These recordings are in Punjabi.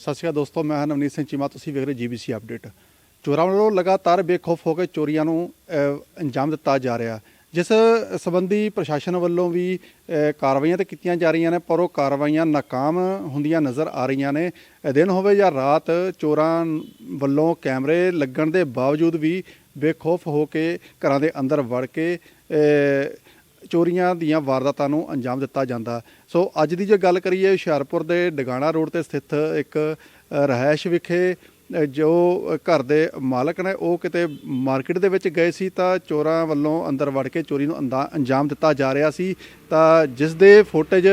ਸਤਿ ਸ਼੍ਰੀ ਅਕਾਲ ਦੋਸਤੋ, ਮੈਂ ਹਾਂ ਨਵਨੀਤ ਸਿੰਘ ਚੀਮਾ, ਤੁਸੀਂ ਵੇਖ ਰਹੇ ਜੀਬੀਸੀ ਅਪਡੇਟ। ਚੋਰਾਂ ਵੱਲੋਂ ਲਗਾਤਾਰ ਬੇਖੌਫ ਹੋ ਕੇ ਚੋਰੀਆਂ ਨੂੰ ਅੰਜਾਮ ਦਿੱਤਾ ਜਾ ਰਿਹਾ। ਜਿਸ ਸੰਬੰਧੀ ਪ੍ਰਸ਼ਾਸਨ ਵੱਲੋਂ ਵੀ ਕਾਰਵਾਈਆਂ ਤੇ ਕੀਤੀਆਂ ਜਾ ਰਹੀਆਂ ਨੇ, ਪਰ ਉਹ ਕਾਰਵਾਈਆਂ ਨਾਕਾਮ ਹੁੰਦੀਆਂ ਨਜ਼ਰ ਆ ਰਹੀਆਂ ਨੇ। ਦਿਨ ਹੋਵੇ ਜਾਂ ਰਾਤ, ਚੋਰਾਂ ਵੱਲੋਂ ਕੈਮਰੇ ਲੱਗਣ ਦੇ ਬਾਵਜੂਦ ਵੀ ਬੇਖੌਫ ਹੋ ਕੇ ਘਰਾਂ ਦੇ ਅੰਦਰ ਵੜ ਕੇ ਚੋਰੀਆਂ ਦੀਆਂ ਵਾਰਦਾਤਾਂ ਨੂੰ ਅੰਜਾਮ ਦਿੱਤਾ ਜਾਂਦਾ। ਸੋ ਅੱਜ ਦੀ ਜੇ ਗੱਲ ਕਰੀਏ ਹੁਸ਼ਿਆਰਪੁਰ ਦੇ ਡਗਾਣਾ ਰੋਡ ਤੇ ਸਥਿਤ ਇੱਕ ਅ, ਰਿਹਾਇਸ਼ ਵਿਖੇ ਜੋ ਘਰ ਦੇ ਮਾਲਕ ਨੇ, ਉਹ ਕਿਤੇ ਮਾਰਕੀਟ ਦੇ ਵਿੱਚ ਗਏ ਸੀ ਤਾਂ ਚੋਰਾਂ ਵੱਲੋਂ ਅੰਦਰ ਵੜ ਕੇ ਚੋਰੀ ਨੂੰ ਅੰਦਾ- ਅੰਜਾਮ ਦਿੱਤਾ ਜਾ ਰਿਹਾ ਸੀ। ਤਾਂ ਜਿਸ ਦੇ ਫੁਟੇਜ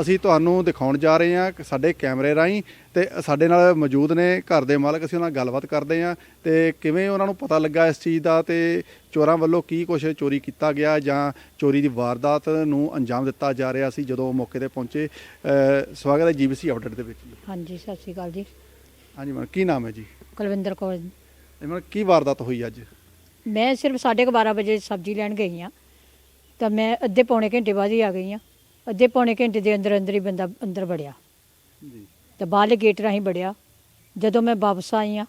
ਅਸੀਂ ਤੁਹਾਨੂੰ ਦਿਖਾਉਣ ਜਾ ਰਹੇ ਹਾਂ, ਸਾਡੇ ਕੈਮਰੇ ਰਾਹੀਂ ਤੇ ਸਾਡੇ ਨਾਲ ਮੌਜੂਦ ਨੇ ਘਰ ਦੇ ਮਾਲਕ, ਅਸੀਂ ਉਹਨਾਂ ਨਾਲ ਗੱਲਬਾਤ ਕਰਦੇ ਹਾਂ ਤੇ ਕਿਵੇਂ ਉਹਨਾਂ ਨੂੰ ਪਤਾ ਲੱਗਾ ਇਸ ਚੀਜ਼ ਦਾ ਤੇ ਚੋਰਾਂ ਵੱਲੋਂ ਕੀ ਕੁਝ ਚੋਰੀ ਕੀਤਾ ਗਿਆ ਜਾਂ ਚੋਰੀ ਦੀ ਵਾਰਦਾਤ ਨੂੰ ਅੰਜਾਮ ਦਿੱਤਾ ਜਾ ਰਿਹਾ ਸੀ ਜਦੋਂ ਉਹ ਮੌਕੇ ਤੇ ਪਹੁੰਚੇ। ਸਵਾਗਤ ਹੈ ਜੀਬੀਸੀ ਅਪਡੇਟ ਦੇ ਵਿੱਚ। ਹਾਂਜੀ, ਸਤਿ ਸ਼੍ਰੀ ਅਕਾਲ ਜੀ। ਹਾਂਜੀ ਮੈਡਮ ਕੀ ਨਾਮ ਹੈ ਜੀ? ਕੁਲਵਿੰਦਰ ਕੌਰ ਇਹ ਮੈਡਮ ਕੀ ਵਾਰਦਾਤ ਹੋਈ ਅੱਜ? ਮੈਂ ਸਿਰਫ 12:30 ਵਜੇ ਸਬਜ਼ੀ ਲੈਣ ਗਈ ਆ ਤਾਂ ਮੈਂ ਅੱਧੇ ਪੌਣੇ ਘੰਟੇ ਬਾਅਦ ਹੀ ਆ ਗਈ ਆ ਅੱਧੇ ਪੌਣੇ ਘੰਟੇ ਦੇ ਅੰਦਰ ਅੰਦਰ ਹੀ ਬੰਦਾ ਅੰਦਰ ਵੜਿਆ। ਜੀ। ਤਾਂ ਬਾਹਰਲੇ ਗੇਟ ਰਾਹੀਂ ਵੜਿਆ। ਜਦੋਂ ਮੈਂ ਵਾਪਸ ਆਈ ਆ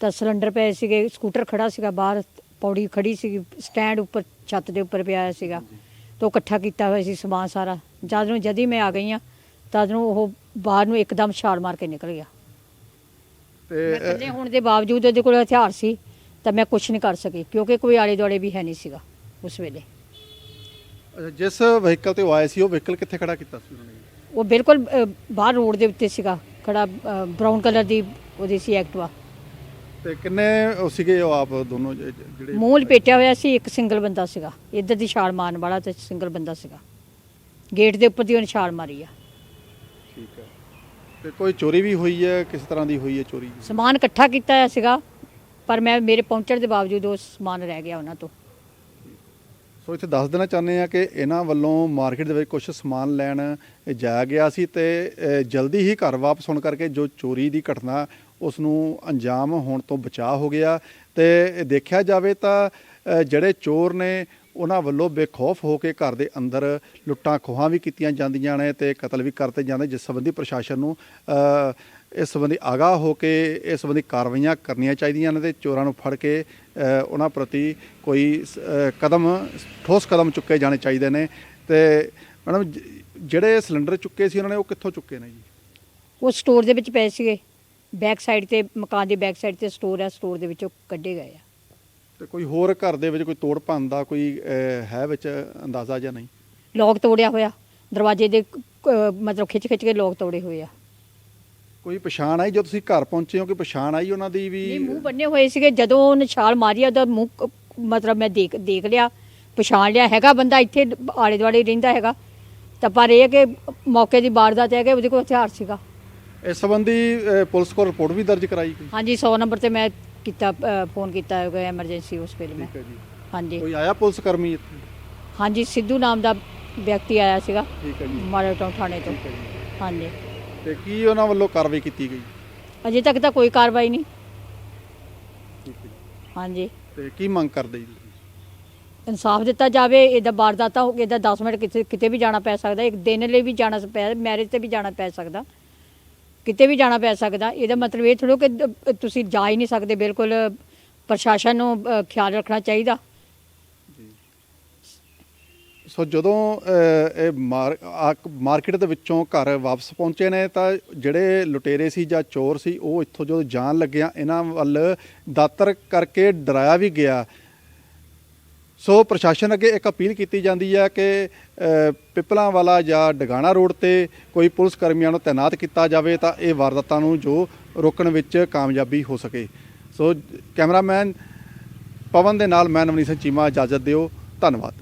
ਤਾਂ ਸਿਲੰਡਰ ਪਏ ਸੀਗੇ ਸਕੂਟਰ ਖੜਾ ਸੀਗਾ ਬਾਹਰ ਪੌੜੀ ਖੜੀ ਸੀ ਸਟੈਂਡ ਉੱਪਰ ਛੱਤ ਦੇ ਉੱਪਰ ਪਿਆ ਹੋਇਆ ਸੀਗਾ ਤਾਂ ਉਹ ਇਕੱਠਾ ਕੀਤਾ ਹੋਇਆ ਸੀ ਸਮਾਨ ਸਾਰਾ। ਜਦ ਨੂੰ ਜਦ ਹੀ ਮੈਂ ਆ ਗਈ ਆ ਤਦ ਨੂੰ ਉਹ ਬਾਹਰ ਨੂੰ ਇੱਕਦਮ ਛਾਲ ਮਾਰ ਕੇ ਨਿਕਲ ਗਿਆ। ਤੇ ਮੈਂ ਇਕੱਲੇ ਹੋਣ ਦੇ ਬਾਵਜੂਦ ਉਹਦੇ ਕੋਲ ਹਥਿਆਰ ਸੀ ਤਾਂ ਮੈਂ ਕੁਝ ਨਹੀਂ ਕਰ ਸਕੀ ਕਿਉਂਕਿ ਕੋਈ ਆਲੇ ਦੁਆਲੇ ਵੀ ਹੈ ਨਹੀਂ ਸੀਗਾ ਉਸ ਵੇਲੇ। ਜਿਸ ਵਹੀਕਲ ਤੇ ਉਹ ਆਏ ਸੀ ਉਹ ਵਹੀਕਲ ਕਿੱਥੇ ਖੜਾ ਕੀਤਾ ਸੀ ਉਹਨਾਂ? ਨੇ ਉਹ ਬਿਲਕੁਲ ਅ, ਬਾਹਰ ਰੋਡ ਦੇ ਉੱਤੇ ਸੀਗਾ ਖੜਾ ਬਰਾਊਨ ਕਲਰ ਦੀ ਉਹਦੀ ਸੀ ਐਕਟਵਾ। ਤੇ ਕਿੰਨੇ ਉਹ ਸੀਗੇ ਉਹ ਆਪ ਦੋਨੋਂ ਜ- ਜ- ਜਿਹੜੇ? ਮੂੰਹ ਲਪੇਟਿਆ ਹੋਇਆ ਸੀ ਇੱਕ ਸਿੰਗਲ ਬੰਦਾ ਸੀਗਾ। ਇੱਧਰ ਦੀ ਛਾਲ ਮਾਰਨ ਵਾਲਾ ਤੇ ਸਿੰਗਲ ਬੰਦਾ ਸੀਗਾ। ਗੇਟ ਦੇ ਉੱਪਰ ਦੀ ਉਹਨੇ ਛਾਲ ਮਾਰੀ ਆ। ਤੇ ਕੋਈ ਚੋਰੀ ਵੀ ਹੋਈ ਹੈ ਕਿਸ ਤਰ੍ਹਾਂ ਦੀ ਹੋਈ ਹੈ ਚੋਰੀ? ਸਮਾਨ ਇਕੱਠਾ ਕੀਤਾ ਹੋਇਆ ਸੀਗਾ ਪਰ ਮੈਂ ਮੇਰੇ ਪਹੁੰਚਣ ਦੇ ਬਾਵਜੂਦ ਉਹ ਸਮਾਨ ਰਹਿ ਗਿਆ ਉਹਨਾਂ ਤੋਂ। ਸੋ ਇੱਥੇ ਦੱਸ ਦੇਣਾ ਚਾਹੁੰਦੇ ਆ ਕਿ ਇਹਨਾਂ ਵੱਲੋਂ ਮਾਰਕੀਟ ਦੇ ਵਿੱਚ ਕੁਝ ਸਮਾਨ ਲੈਣ ਜਾਇਆ ਗਿਆ ਸੀ ਤੇ ਅ, ਜਲਦੀ ਹੀ ਘਰ ਵਾਪਸ ਹੋਣ ਕਰਕੇ ਜੋ ਚੋਰੀ ਦੀ ਘਟਨਾ ਉਸ ਨੂੰ ਅੰਜਾਮ ਹੋਣ ਤੋਂ ਬਚਾਅ ਹੋ ਗਿਆ। ਤੇ ਦੇਖਿਆ ਜਾਵੇ ਤਾਂ ਅ, ਜਿਹੜੇ ਚੋਰ ਨੇ ਉਹਨਾਂ ਵੱਲੋਂ ਬੇਖੌਫ ਹੋ ਕੇ ਘਰ ਦੇ ਅੰਦਰ ਲੁੱਟਾਂ ਖੋਹਾਂ ਵੀ ਕੀਤੀਆਂ ਜਾਂਦੀਆਂ ਨੇ ਤੇ ਕਤਲ ਵੀ ਕਰਤੇ ਜਾਂਦੇ ਜਿਸ ਸੰਬੰਧੀ ਪ੍ਰਸ਼ਾਸਨ ਨੂੰ ਇਸ ਸੰਬੰਧੀ ਆਗਾਹ ਹੋ ਕੇ ਇਸ ਸੰਬੰਧੀ ਕਾਰਵਾਈਆਂ ਕਰਨੀਆਂ ਚਾਹੀਦੀਆਂ ਨੇ ਤੇ ਚੋਰਾਂ ਨੂੰ ਫੜ ਕੇ ਉਹਨਾਂ ਪ੍ਰਤੀ ਕੋਈ ਕਦਮ, ਠੋਸ ਕਦਮ ਚੁੱਕੇ ਜਾਣੇ ਚਾਹੀਦੇ ਨੇ ਤੇ ਮੈਡਮ ਜਿਹੜੇ ਸਿਲੰਡਰ ਚੁੱਕੇ ਸੀ ਉਹਨਾਂ ਨੇ ਉਹ ਕਿੱਥੋਂ ਚੁੱਕੇ ਨੇ ਜੀ? ਉਹ ਸਟੋਰ ਦੇ ਵਿੱਚ ਪਏ ਸੀਗੇ। ਬੈਕ ਸਾਈਡ ਤੇ, ਮਕਾਨ ਦੀ ਬੈਕ ਸਾਈਡ ਤੇ ਸਟੋਰ ਹੈ ਸਟੋਰ ਦੇ ਵਿੱਚੋਂ ਕੱਢੇ ਗਏ ਆ। ਤੇ ਕੋਈ ਹੋਰ ਘਰ ਦੇ ਵਿੱਚ ਕੋਈ ਤੋੜ ਭੰਨ ਦਾ ਕੋਈ ਹੈ ਵਿੱਚ ਅੰਦਾਜ਼ਾ ਜਾਂ ਨਹੀਂ? ਲੋਕ ਤੋੜਿਆ ਹੋਇਆ। ਦਰਵਾਜ਼ੇ ਦੇ ਅਹ, ਮਤਲਬ ਖਿੱਚ ਖਿੱਚ ਕੇ ਲੋਕ ਤੋੜੇ ਹੋਏ ਆ। ਕੋਈ ਪਛਾਣ ਆਈ? ਜਦੋਂ ਤੁਸੀਂ ਘਰ ਪਹੁੰਚੇ ਹੋ ਕਿ ਪਛਾਣ ਆਈ ਉਹਨਾਂ ਦੀ ਵੀ? ਨਹੀਂ ਮੂੰਹ ਬੰਨੇ ਹੋਏ ਸੀਗੇ। ਜਦੋਂ ਉਹਨੇ ਛਾਲ ਮਾਰੀ ਉਹਦਾ ਮੂੰਹ ਕ- ਮਤਲਬ ਮੈਂ ਦੇਖ ਦੇਖ ਲਿਆ। ਪਛਾਣ ਲਿਆ। ਹੈਗਾ ਬੰਦਾ ਇੱਥੇ ਆਲੇ ਦੁਆਲੇ ਰਹਿੰਦਾ ਹੈਗਾ। ਤਾਂ ਪਰ ਇਹ ਕਿ ਮੌਕੇ ਦੀ ਵਾਰਦਾਤ ਹੈ ਕਿ ਉਹਦੇ ਕੋਲ ਹਥਿਆਰ ਸੀਗਾ। ਇਸ ਸੰਬੰਧੀ ਪੁਲਿਸ ਕੋਲ ਰਿਪੋਰਟ ਵੀ ਦਰਜ ਕਰਾਈ ਗਈ। ਹਾਂਜੀ 100 ਨੰਬਰ ਤੇ ਮੈਂ ਕੀਤਾ ਫੋਨ ਕੀਤਾ ਹੈਗਾ ਐਮਰਜੈਂਸੀ ਵੇਲੇ ਮੈਂ। ਠੀਕ ਹੈ ਜੀ। ਹਾਂਜੀ। ਕੋਈ ਆਇਆ ਪੁਲਿਸ ਕਰਮੀ ਇੱਥੇ? ਹਾਂਜੀ ਸਿੱਧੂ ਨਾਮ ਦਾ ਵਿਅਕਤੀ ਆਇਆ ਸੀਗਾ। ਠੀਕ ਹੈ ਜੀ। ਮਾਰੇ ਟਾਊਨ ਥਾਣੇ ਤੋਂ। ਠੀਕ ਹੈ ਜੀ। ਹਾਂਜੀ। ਤੇ ਕੀ ਉਹਨਾਂ ਵੱਲੋਂ ਕਾਰਵਾਈ ਕੀਤੀ ਗਈ? ਅਜੇ ਤੱਕ ਤਾਂ ਕੋਈ ਕਾਰਵਾਈ ਨਹੀਂ। ਠੀਕ ਹੈ ਜੀ। ਹਾਂਜੀ। ਤੇ ਕੀ ਮੰਗ ਕਰਦੇ ਜੀ ਤੁਸੀਂ? ਇਨਸਾਫ ਦਿੱਤਾ ਜਾਵੇ ਇਹਦਾ ਵਾਰਦਾਤਾਂ ਹੋ ਕੇ ਇਹਦਾ 10 ਮਿੰਟ ਕਿਤੇ ਕਿਤੇ ਵੀ ਜਾਣਾ ਪੈ ਸਕਦਾ। ਇੱਕ ਦਿਨ ਲਈ ਵੀ ਜਾਣਾ ਪੈ ਮੈਰਿਜ ਤੇ ਵੀ ਜਾਣਾ ਪੈ ਸਕਦਾ। ਕਿਤੇ ਵੀ ਜਾਣਾ ਪੈ ਸਕਦਾ ਇਹਦਾ ਮਤਲਬ ਇਹ ਥੋੜ੍ਹਾ ਕਿ ਦ- ਤੁਸੀਂ ਜਾ ਹੀ ਨਹੀਂ ਸਕਦੇ ਬਿਲਕੁਲ ਪ੍ਰਸ਼ਾਸਨ ਨੂੰ ਅ, ਖਿਆਲ ਰੱਖਣਾ ਚਾਹੀਦਾ। ਸੋ ਜਦੋਂ ਅਹ, ਇਹ ਮਾਰ- ਆ- ਮਾਰਕੀਟ ਦੇ ਵਿੱਚੋਂ ਘਰ ਵਾਪਸ ਪਹੁੰਚੇ ਨੇ ਤਾਂ ਜਿਹੜੇ ਲੁਟੇਰੇ ਸੀ ਜਾਂ ਚੋਰ ਸੀ ਉਹ ਇੱਥੋਂ ਜਦੋਂ ਜਾਣ ਲੱਗਿਆ ਇਹਨਾਂ ਵੱਲ ਦਾਤਰ ਕਰਕੇ ਡਰਾਇਆ ਵੀ ਗਿਆ। ਸੋ ਪ੍ਰਸ਼ਾਸਨ ਅੱਗੇ ਇੱਕ ਅਪੀਲ ਕੀਤੀ ਜਾਂਦੀ ਹੈ ਕਿ ਅ, ਪਿਪਲਾਂ ਵਾਲਾ ਜਾਂ ਡਗਾਣਾ ਰੋਡ ਤੇ ਕੋਈ ਪੁਲਿਸ ਕਰਮੀਆਂ ਨੂੰ ਤਾਇਨਾਤ ਕੀਤਾ ਜਾਵੇ ਤਾਂ ਇਹ ਵਾਰਦਾਤਾਂ ਨੂੰ ਜੋ ਰੋਕਣ ਵਿੱਚ ਕਾਮਯਾਬੀ ਹੋ ਸਕੇ। ਸੋ ਕੈਮਰਾਮੈਨ ਪਵਨ ਦੇ ਨਾਲ ਮੈਂ ਨਵਨੀਤ ਸਿੰਘ ਚੀਮਾ ਇਜਾਜ਼ਤ ਦਿਓ। ਧੰਨਵਾਦ।